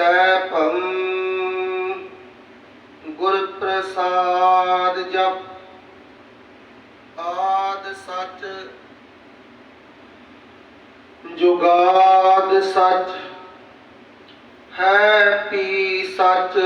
ਸੈਭੰ ਗੁਰ ਪ੍ਰਸਾਦ ਜਪ। ਆਦ ਸਚ ਜੁਗਾਦ ਸਚ ਹੈ ਪੀ ਸੱਚ।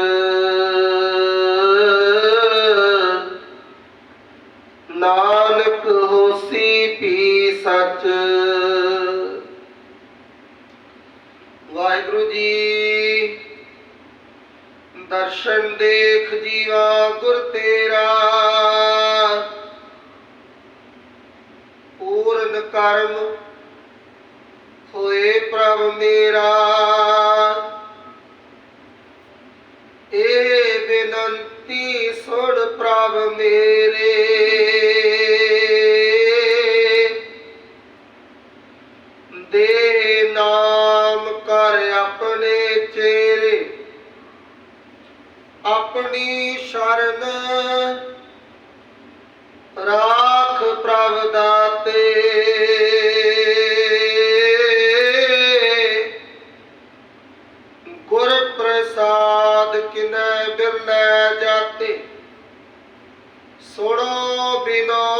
ਦਰਸ਼ਨ ਦੇਖ ਜੀਵਾ ਗੁਰ ਤੇਰਾ। ਪੂਰਨ ਕਰਮ ਹੋਏ ਪ੍ਰਭ ਮੇਰਾ। ਇਹ ਬੇਨੰਤੀ ਸੁਣ ਪ੍ਰਭ ਮੇਰੇ। ਆਪਣੀ ਸ਼ਰਨ ਰਾਖ ਪ੍ਰਭ ਦਾਤੇ। ਗੁਰ ਪ੍ਰਸਾਦ ਕਿਨੈ ਬਿਰਲੇ ਜਾਤੇ। ਸੁਣੋ ਬਿਨੋ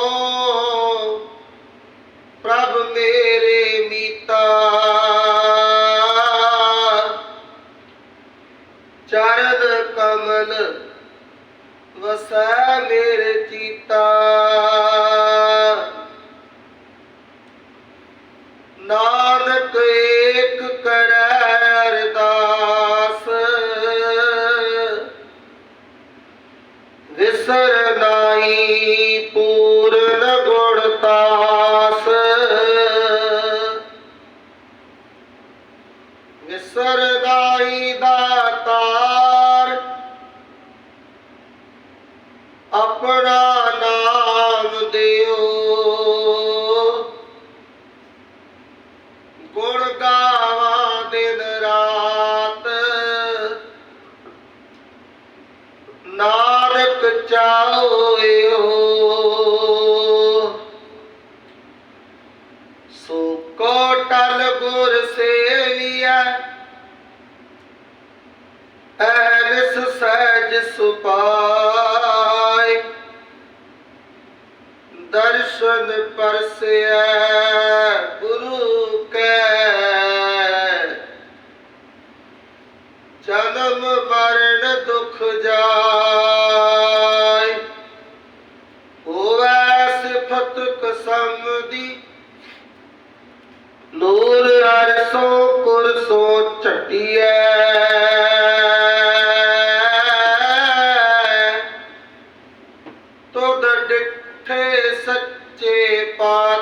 ਵਸੈ ਮੇਰੇ ਚੀਤਾ। ਨਾਨਕ ਏਕ ਕਰੈ ਅਰਦਾਸ। ਵਿਸਰ ਨਾਈ ਪੂ सुपाय। दर्शन परसय गुरु के जन्म वर्ण दुख जाय। होवे फतक कसम दी नूर अरसों कुरसों चटिया।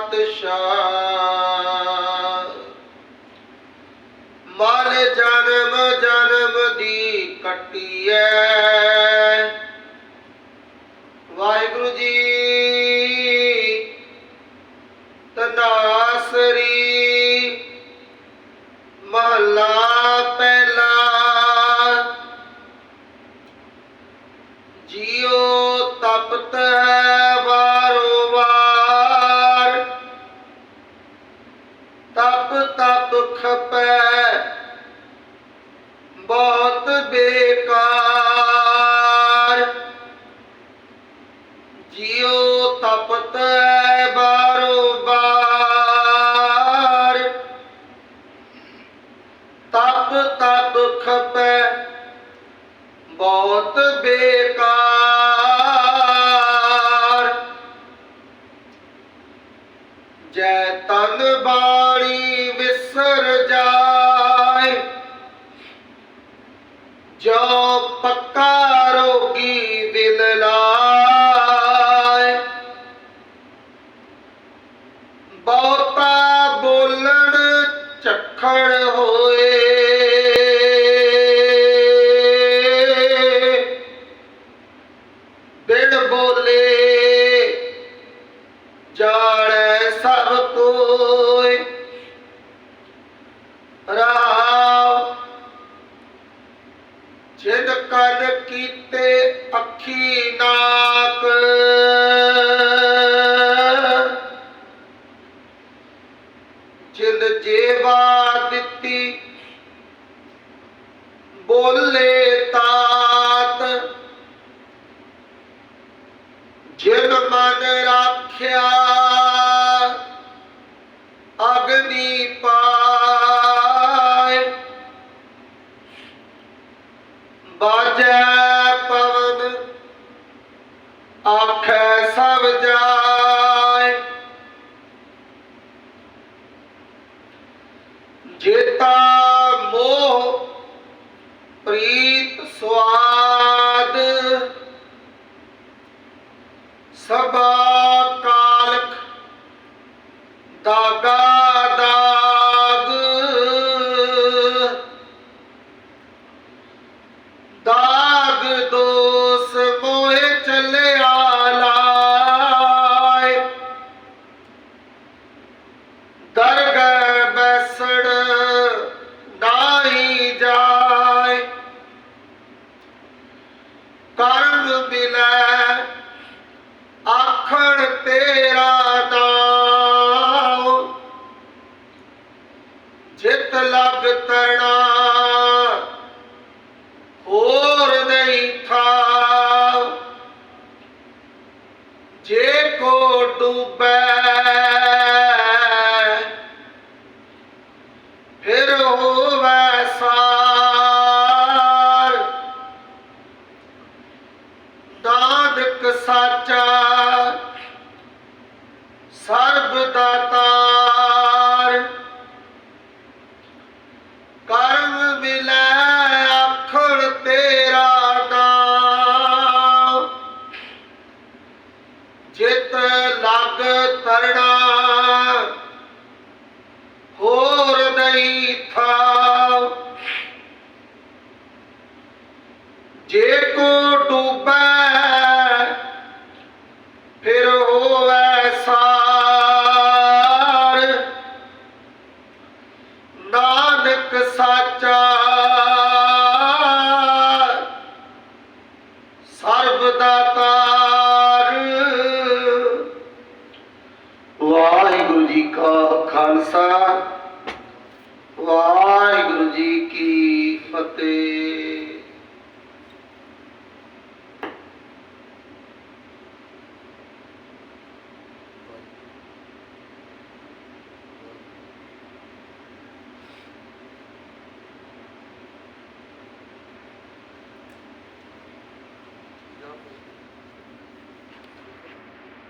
ਪਾਤਸ਼ਾਹ ਮਨ ਜਨਮ ਜਨਮ ਦੀ ਕੱਟੀਐ। ਤਪ ਤਪ ਖਪੈ ਬਹੁਤ ਹੋਏ। ਬਿਨ ਬੋਲੇ ਜਾਣੈ ਸਭ ਕੋਈ। ਰਾਮ ਜਿਨ ਕਰ ਕੀਤੇ ਅੱਖੀ ਨਾ बोले तात जिन मन राख्या अग्नि पाए बाजै Preto, suave. ਮਿਲੈ ਆਖਣ ਤੇਰਾ ਨਾਮ ਜਿਤ ਲਗ ਤਰਣਾ ਹੋਰ ਨਹੀਂ ਥਾ ਜੇ ਕੋ ਨਾਨਕ ਸਾਚਾ ਸਰਬ ਦਾਤਾ